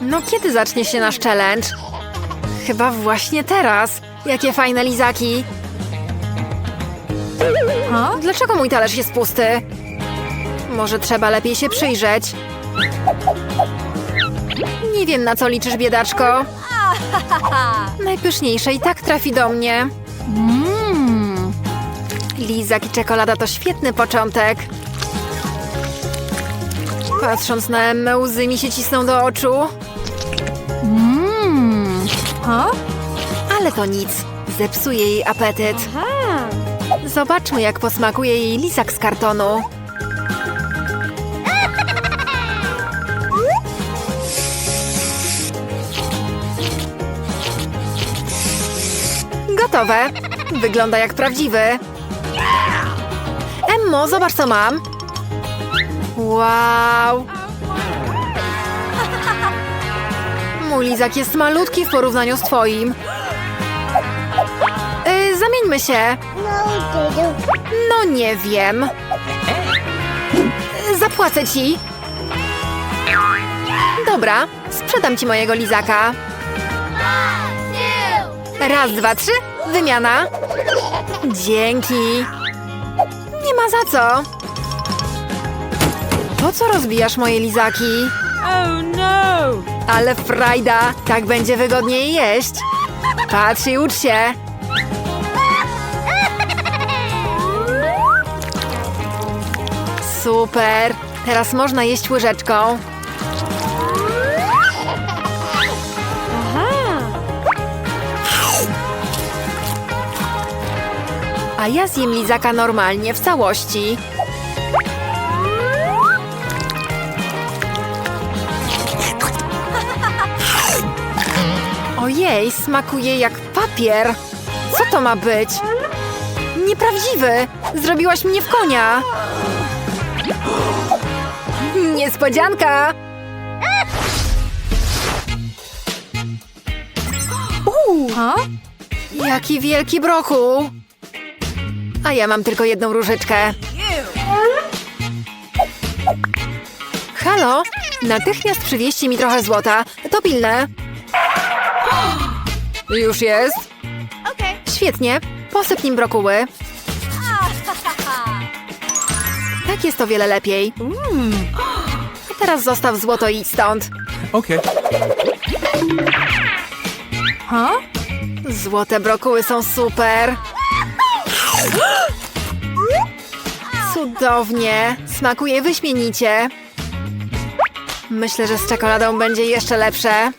No kiedy zacznie się nasz challenge? Chyba właśnie teraz. Jakie fajne lizaki. A? Dlaczego mój talerz jest pusty? Może trzeba lepiej się przyjrzeć. Nie wiem, na co liczysz, biedaczko. Najpyszniejsze i tak trafi do mnie. Mmm. Lizak i czekolada to świetny początek. Patrząc na Emmę, łzy mi się cisną do oczu. Ale to nic. Zepsuje jej apetyt. Zobaczmy, jak posmakuje jej lizak z kartonu. Gotowe. Wygląda jak prawdziwy. Emmo, zobacz co mam. Wow. Mój lizak jest malutki w porównaniu z twoim. Y, zamieńmy się. No nie wiem. Y, Zapłacę ci. Dobra, sprzedam ci mojego lizaka. Raz, dwa, trzy. Wymiana. Dzięki. Nie ma za co. Po co rozbijasz moje lizaki? Oh no! Ale frajda, tak będzie wygodniej jeść. Patrz i ucz się. Super. Teraz można jeść łyżeczką. A ja zjem lizaka normalnie, w całości. Ojej, smakuje jak papier. Co to ma być? Nieprawdziwy! Zrobiłaś mnie w konia! Niespodzianka! Uuu, jaki wielki brokuł! A ja mam tylko jedną różyczkę. Halo? Natychmiast przywieźcie mi trochę złota. To pilne. Już jest? Świetnie. Posyp nim brokuły. Tak jest o wiele lepiej. A teraz zostaw złoto i idź stąd. Okay. Złote brokuły są super. Cudownie. Smakuje wyśmienicie. Myślę, że z czekoladą będzie jeszcze lepsze.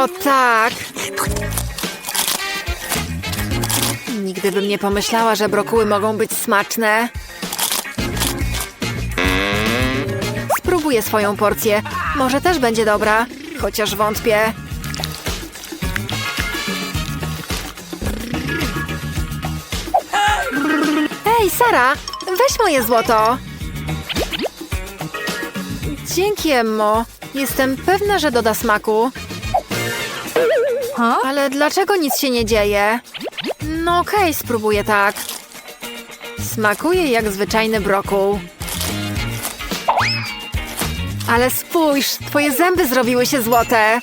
O tak. Nigdy bym nie pomyślała, że brokuły mogą być smaczne. Spróbuję swoją porcję. Może też będzie dobra, chociaż wątpię. Ej, Sara, weź moje złoto. Dzięki, Emmo. Jestem pewna, że doda smaku. Ale dlaczego nic się nie dzieje? No okej, spróbuję tak. Smakuje jak zwyczajny brokuł. Ale spójrz, twoje zęby zrobiły się złote.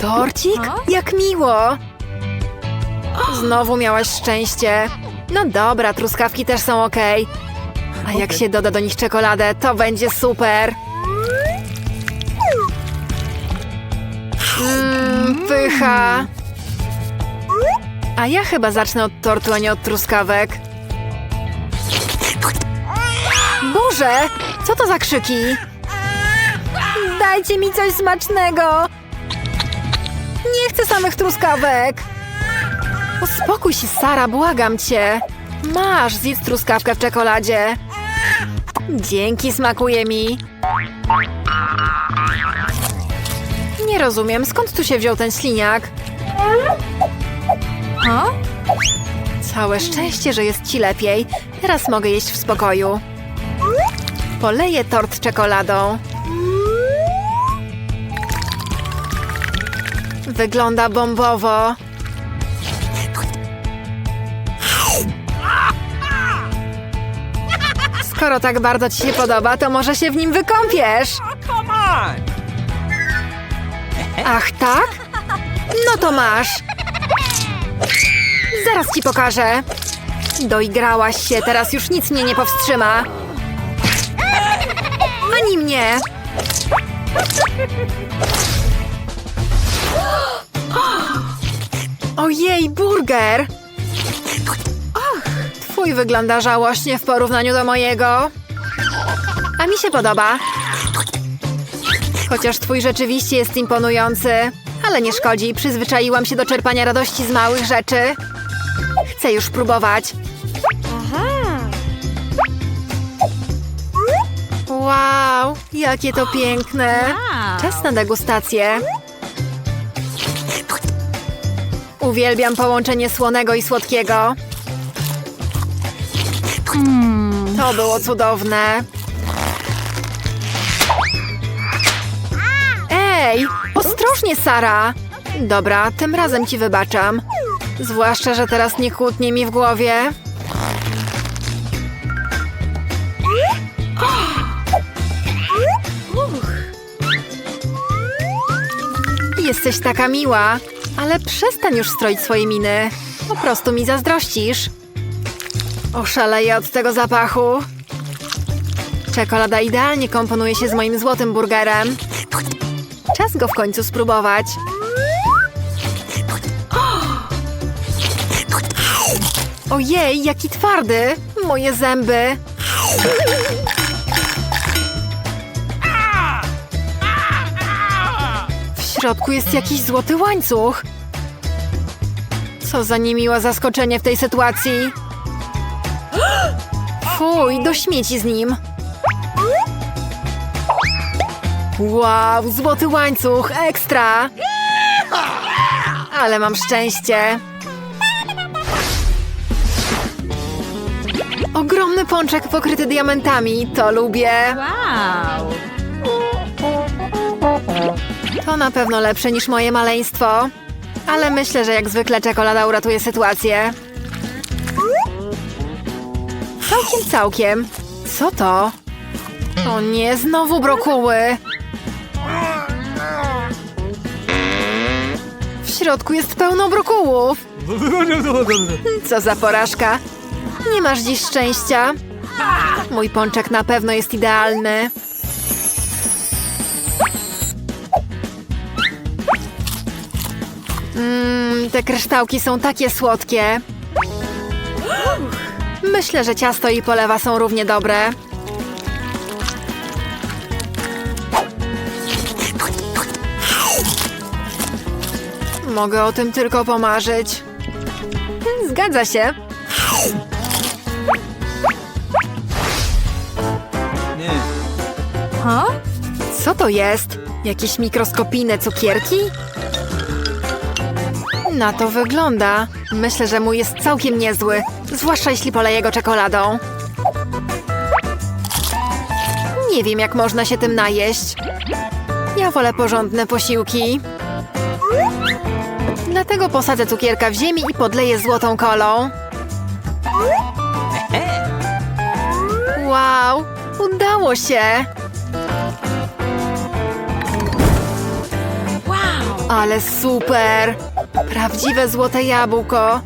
Torcik? Jak miło! Znowu miałaś szczęście. No dobra, truskawki też są ok. A jak się doda do nich czekoladę, to będzie super. Mmm, pycha. A ja chyba zacznę od tortu, a nie od truskawek. Boże, co to za krzyki? Dajcie mi coś smacznego. Nie chcę samych truskawek. Uspokój się, Sara, błagam cię. Masz, zjedz truskawkę w czekoladzie. Dzięki, smakuje mi. Nie rozumiem, skąd tu się wziął ten śliniak? Całe szczęście, że jest ci lepiej. Teraz mogę jeść w spokoju. Poleję tort czekoladą. Wygląda bombowo. Skoro tak bardzo ci się podoba, to może się w nim wykąpiesz. Ach, tak? No to masz. Zaraz ci pokażę. Doigrałaś się, teraz już nic mnie nie powstrzyma. Ani mnie. Ojej, burger! Twój wygląda żałośnie w porównaniu do mojego. A mi się podoba. Chociaż twój rzeczywiście jest imponujący. Ale nie szkodzi, przyzwyczaiłam się do czerpania radości z małych rzeczy. Chcę już próbować. Wow, jakie to piękne. Czas na degustację. Uwielbiam połączenie słonego i słodkiego. To było cudowne. Ej, ostrożnie, Sara! Dobra, tym razem ci wybaczam. Zwłaszcza, że teraz nie kłótnie mi w głowie. Jesteś taka miła, ale przestań już stroić swoje miny. Po prostu mi zazdrościsz. Oszaleję od tego zapachu. Czekolada idealnie komponuje się z moim złotym burgerem. Czas go w końcu spróbować. Ojej, jaki twardy! Moje zęby! W środku jest jakiś złoty łańcuch. Co za niemiłe zaskoczenie w tej sytuacji. Fuj, do śmieci z nim. Wow, złoty łańcuch, ekstra! Ale mam szczęście. Ogromny pączek pokryty diamentami, to lubię. Wow! To na pewno lepsze niż moje maleństwo. Ale myślę, że jak zwykle czekolada uratuje sytuację. Całkiem, całkiem. Co to? O nie, znowu brokuły. W środku jest pełno brokułów. Co za porażka. Nie masz dziś szczęścia. Mój pączek na pewno jest idealny. Mmm, te kryształki są takie słodkie. Myślę, że ciasto i polewa są równie dobre. Mogę o tym tylko pomarzyć. Zgadza się. Nie. Huh? Co to jest? Jakieś mikroskopijne cukierki? Na to wygląda. Myślę, że mój jest całkiem niezły, zwłaszcza jeśli poleję go czekoladą. Nie wiem, jak można się tym najeść. Ja wolę porządne posiłki. Dlatego posadzę cukierka w ziemi i podleję złotą kolą. Wow, udało się! Wow! Ale super! Prawdziwe złote jabłko.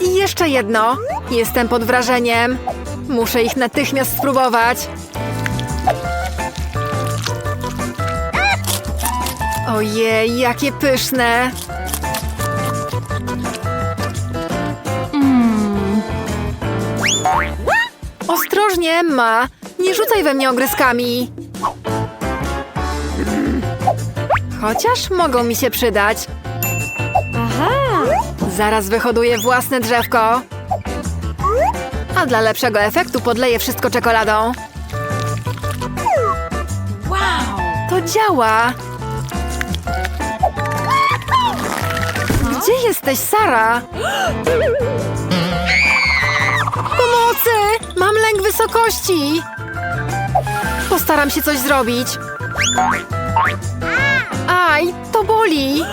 I jeszcze jedno. Jestem pod wrażeniem. Muszę ich natychmiast spróbować. Ojej, jakie pyszne! Ostrożnie, Emma! Nie rzucaj we mnie ogryskami! Chociaż mogą mi się przydać. Zaraz wyhoduję własne drzewko. A dla lepszego efektu podleję wszystko czekoladą. Wow! To działa! Gdzie jesteś, Sara? Pomocy! Mam lęk wysokości! Postaram się coś zrobić. Aj, to boli!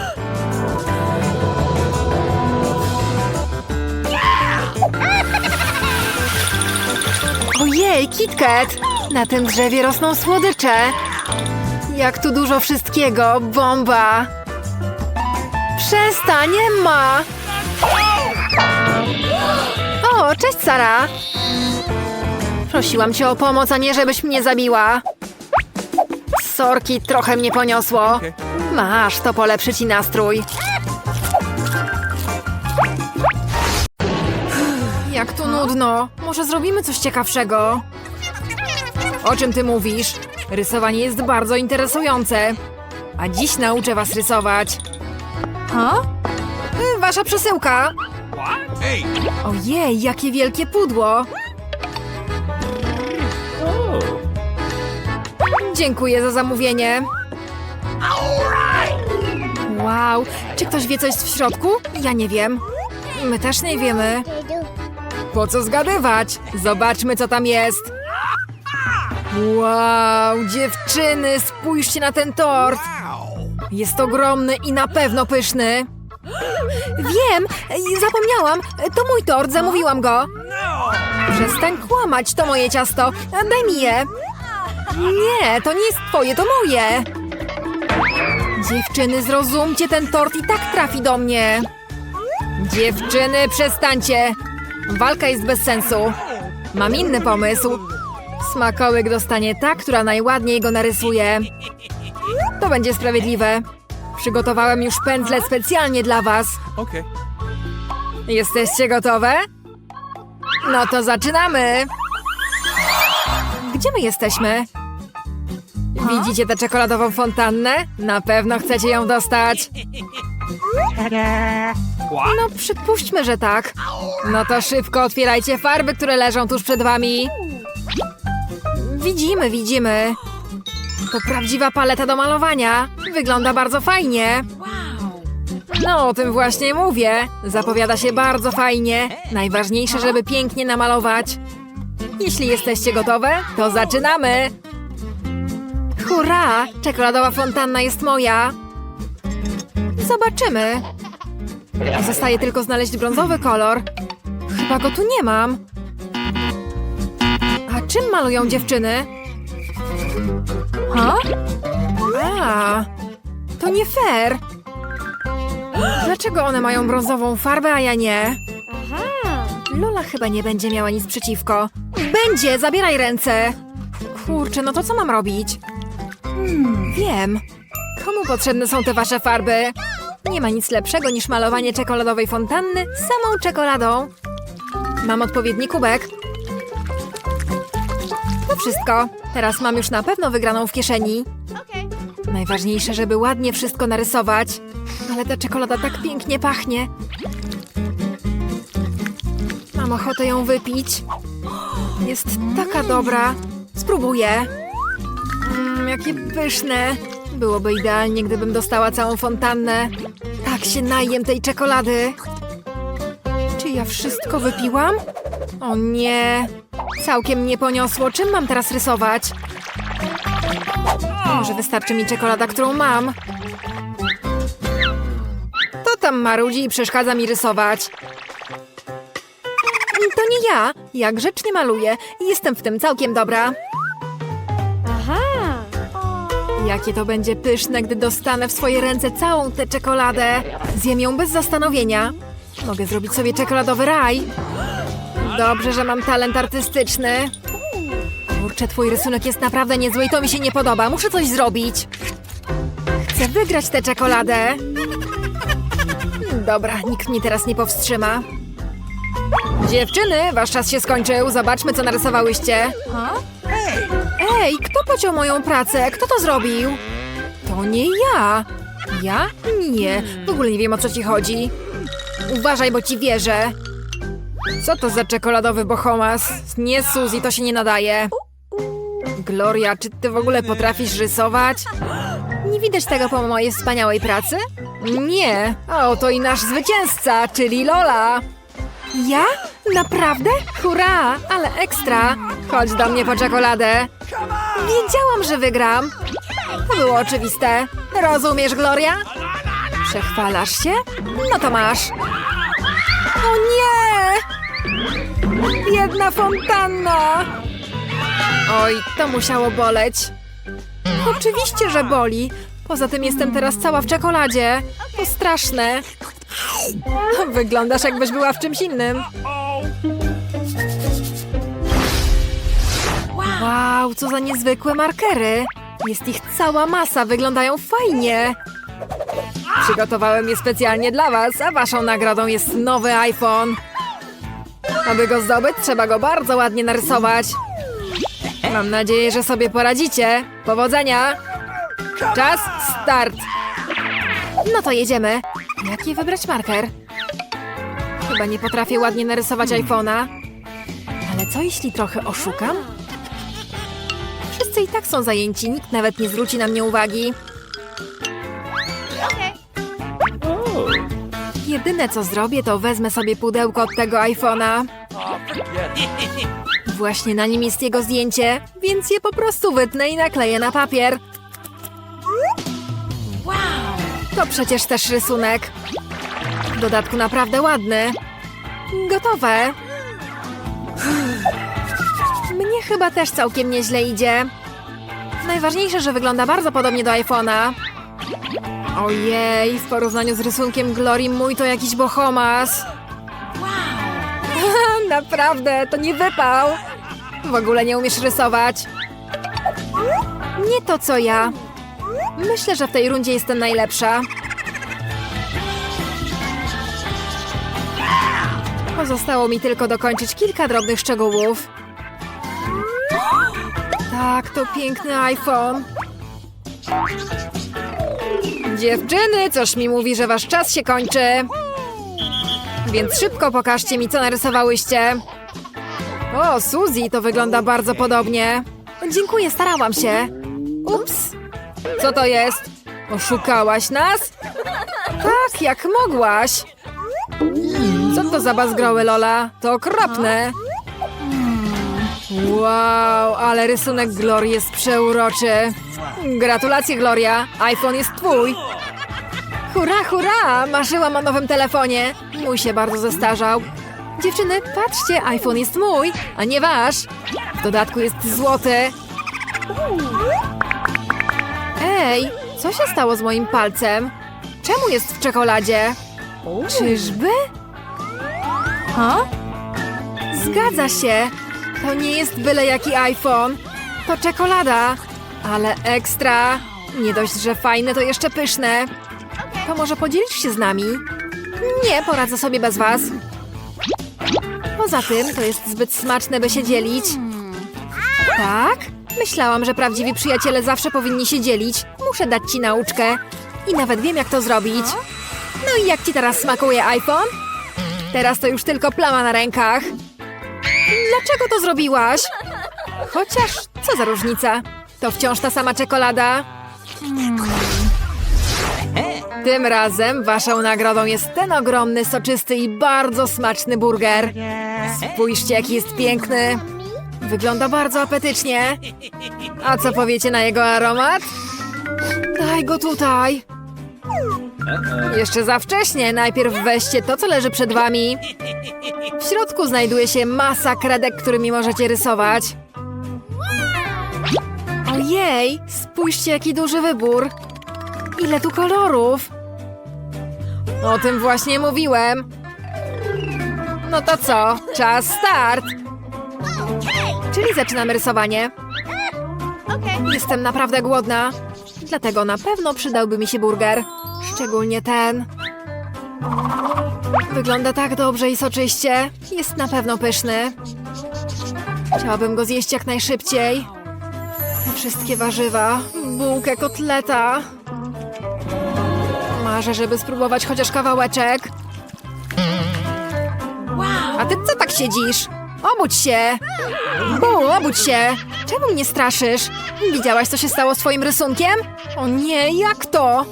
Ojej, KitKat! Na tym drzewie rosną słodycze. Jak tu dużo wszystkiego, bomba! Przestań, ma! O, cześć Sara! Prosiłam cię o pomoc, a nie żebyś mnie zabiła. Sorki, trochę mnie poniosło. Masz, to polepszy ci nastrój. Nudno. Może zrobimy coś ciekawszego. O czym ty mówisz? Rysowanie jest bardzo interesujące. A dziś nauczę was rysować. Huh? Y, Wasza przesyłka. Ojej, jakie wielkie pudło. Dziękuję za zamówienie. Wow, czy ktoś wie, co jest w środku? Ja nie wiem. My też nie wiemy. Po co zgadywać? Zobaczmy, co tam jest. Wow, dziewczyny, spójrzcie na ten tort. Jest ogromny i na pewno pyszny. Wiem, zapomniałam. To mój tort, zamówiłam go. Przestań kłamać, to moje ciasto. Daj mi je. Nie, to nie jest twoje, to moje. Dziewczyny, zrozumcie, ten tort i tak trafi do mnie. Dziewczyny, przestańcie. Walka jest bez sensu. Mam inny pomysł. Smakołyk dostanie ta, która najładniej go narysuje. To będzie sprawiedliwe. Przygotowałem już pędzle specjalnie dla was. Okay. Jesteście gotowe? No to zaczynamy! Gdzie my jesteśmy? Widzicie tę czekoladową fontannę? Na pewno chcecie ją dostać. No przypuśćmy, że tak. No to szybko otwierajcie farby, które leżą tuż przed wami. Widzimy, widzimy. To prawdziwa paleta do malowania. Wygląda bardzo fajnie. No, o tym właśnie mówię. Zapowiada się bardzo fajnie. Najważniejsze, żeby pięknie namalować. Jeśli jesteście gotowe, to zaczynamy! Hurra! Czekoladowa fontanna jest moja! Zobaczymy. Zostaje tylko znaleźć brązowy kolor. Chyba go tu nie mam. A czym malują dziewczyny? Huh? A, to nie fair. Dlaczego one mają brązową farbę, a ja nie? Lola chyba nie będzie miała nic przeciwko. Będzie! Zabieraj ręce! Kurczę, no to co mam robić? Hmm, wiem. Komu potrzebne są te wasze farby? Nie ma nic lepszego niż malowanie czekoladowej fontanny samą czekoladą. Mam odpowiedni kubek. To wszystko. Teraz mam już na pewno wygraną w kieszeni. Najważniejsze, żeby ładnie wszystko narysować. Ale ta czekolada tak pięknie pachnie. Mam ochotę ją wypić. Jest taka dobra. Spróbuję. Mmm, jakie pyszne. Byłoby idealnie, gdybym dostała całą fontannę. Tak się najem tej czekolady. Czy ja wszystko wypiłam? O nie. Całkiem mnie poniosło. Czym mam teraz rysować? Może wystarczy mi czekolada, którą mam. To tam marudzi i przeszkadza mi rysować. To nie ja. Ja grzecznie maluję jestem w tym całkiem dobra. Jakie to będzie pyszne, gdy dostanę w swoje ręce całą tę czekoladę. Zjem ją bez zastanowienia. Mogę zrobić sobie czekoladowy raj. Dobrze, że mam talent artystyczny. Kurczę, twój rysunek jest naprawdę niezły i to mi się nie podoba. Muszę coś zrobić. Chcę wygrać tę czekoladę. Dobra, nikt mnie teraz nie powstrzyma. Dziewczyny, wasz czas się skończył. Zobaczmy, co narysowałyście. Ej, kto pociął moją pracę? Kto to zrobił? To nie ja. Ja? Nie, w ogóle nie wiem, o co ci chodzi. Uważaj, bo ci wierzę. Co to za czekoladowy bohomas? Nie, Suzy, to się nie nadaje. Gloria, czy ty w ogóle potrafisz rysować? Nie widać tego po mojej wspaniałej pracy? Nie. O, to i nasz zwycięzca, czyli Lola. Ja? Naprawdę? Hurra, ale ekstra. Chodź do mnie po czekoladę. Wiedziałam, że wygram. To było oczywiste. Rozumiesz, Gloria? Przechwalasz się? No to masz. O nie! Jedna fontanna! Oj, to musiało boleć. Oczywiście, że boli. Poza tym jestem teraz cała w czekoladzie. To straszne. Wyglądasz jakbyś była w czymś innym. Wow, co za niezwykłe markery. Jest ich cała masa, wyglądają fajnie. Przygotowałem je specjalnie dla was, a waszą nagrodą jest nowy iPhone. Aby go zdobyć, trzeba go bardzo ładnie narysować. Mam nadzieję, że sobie poradzicie. Powodzenia! Czas start! No to jedziemy. Jaki wybrać marker? Chyba nie potrafię ładnie narysować iPhone'a. Ale co jeśli trochę oszukam? Wszyscy i tak są zajęci, nikt nawet nie zwróci na mnie uwagi. Jedyne co zrobię, to wezmę sobie pudełko od tego iPhone'a. Właśnie na nim jest jego zdjęcie, więc je po prostu wytnę i nakleję na papier. To przecież też rysunek. W dodatku naprawdę ładny. Gotowe. Mnie chyba też całkiem nieźle idzie. Najważniejsze, że wygląda bardzo podobnie do iPhone'a. Ojej, w porównaniu z rysunkiem Glory mój to jakiś bohomas. Naprawdę, to nie wypał. W ogóle nie umiesz rysować. Nie to co ja. Myślę, że w tej rundzie jestem najlepsza. Pozostało mi tylko dokończyć kilka drobnych szczegółów. Tak, to piękny iPhone. Dziewczyny, coś mi mówi, że wasz czas się kończy. Więc szybko pokażcie mi, co narysowałyście. O, Suzy, to wygląda bardzo podobnie. Dziękuję, starałam się. Ups. Co to jest? Oszukałaś nas? Tak, jak mogłaś. Co to za bazgroły, Lola? To okropne. Wow, ale rysunek Glory jest przeuroczy. Gratulacje, Gloria. iPhone jest twój. Hurra, hurra! Marzyłam o nowym telefonie. Mój się bardzo zestarzał. Dziewczyny, patrzcie, iPhone jest mój, a nie wasz. W dodatku jest złoty. Ej, co się stało z moim palcem? Czemu jest w czekoladzie? Czyżby? Huh? Zgadza się. To nie jest byle jaki iPhone. To czekolada. Ale ekstra. Nie dość, że fajne, to jeszcze pyszne. To może podzielisz się z nami? Nie, poradzę sobie bez was. Poza tym, to jest zbyt smaczne, by się dzielić. Tak? Myślałam, że prawdziwi przyjaciele zawsze powinni się dzielić. Muszę dać ci nauczkę. I nawet wiem, jak to zrobić. No i jak ci teraz smakuje iPhone? Teraz to już tylko plama na rękach. Dlaczego to zrobiłaś? Chociaż, co za różnica? To wciąż ta sama czekolada. Tym razem waszą nagrodą jest ten ogromny, soczysty i bardzo smaczny burger. Spójrzcie, jaki jest piękny. Wygląda bardzo apetycznie. A co powiecie na jego aromat? Daj go tutaj. Jeszcze za wcześnie. Najpierw weźcie to, co leży przed wami. W środku znajduje się masa kredek, którymi możecie rysować. Ojej, spójrzcie, jaki duży wybór. Ile tu kolorów. O tym właśnie mówiłem. No to co? Czas start. Czyli zaczynamy rysowanie. Jestem naprawdę głodna. Dlatego na pewno przydałby mi się burger. Szczególnie ten. Wygląda tak dobrze i soczyście. Jest na pewno pyszny. Chciałabym go zjeść jak najszybciej. Wszystkie warzywa, bułkę, kotleta. Marzę, żeby spróbować chociaż kawałeczek. A ty co tak siedzisz? Obudź się! Bu, obudź się! Czemu mnie straszysz? Widziałaś, co się stało z twoim rysunkiem? O nie, jak to?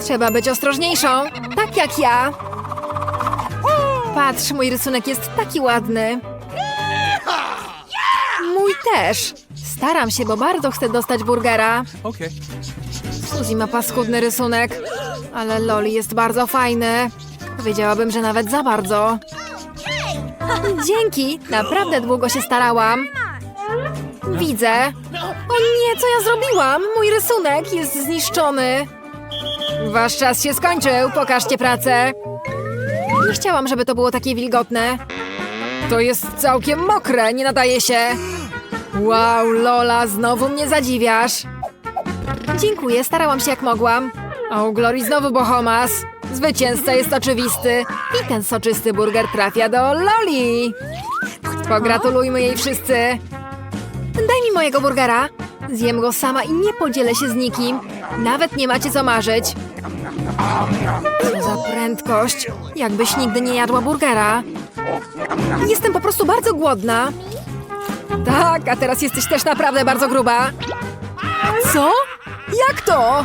Trzeba być ostrożniejszą, tak jak ja. Patrz, mój rysunek jest taki ładny. Mój też. Staram się, bo bardzo chcę dostać burgera. Okay. Suzy ma paskudny rysunek, ale Loli jest bardzo fajny. Powiedziałabym, że nawet za bardzo. Dzięki, naprawdę długo się starałam. Widzę. O nie, co ja zrobiłam? Mój rysunek jest zniszczony. Wasz czas się skończył, pokażcie pracę. Nie chciałam, żeby to było takie wilgotne. To jest całkiem mokre, nie nadaje się. Wow, Lola, znowu mnie zadziwiasz. Dziękuję, starałam się jak mogłam. O, Glory znowu Bohomas. Zwycięzca jest oczywisty. I ten soczysty burger trafia do Loli. Pogratulujmy jej wszyscy. Daj mi mojego burgera. Zjem go sama i nie podzielę się z nikim. Nawet nie macie co marzyć. Co za prędkość. Jakbyś nigdy nie jadła burgera. Jestem po prostu bardzo głodna. Tak, a teraz jesteś też naprawdę bardzo gruba. Co? Jak to?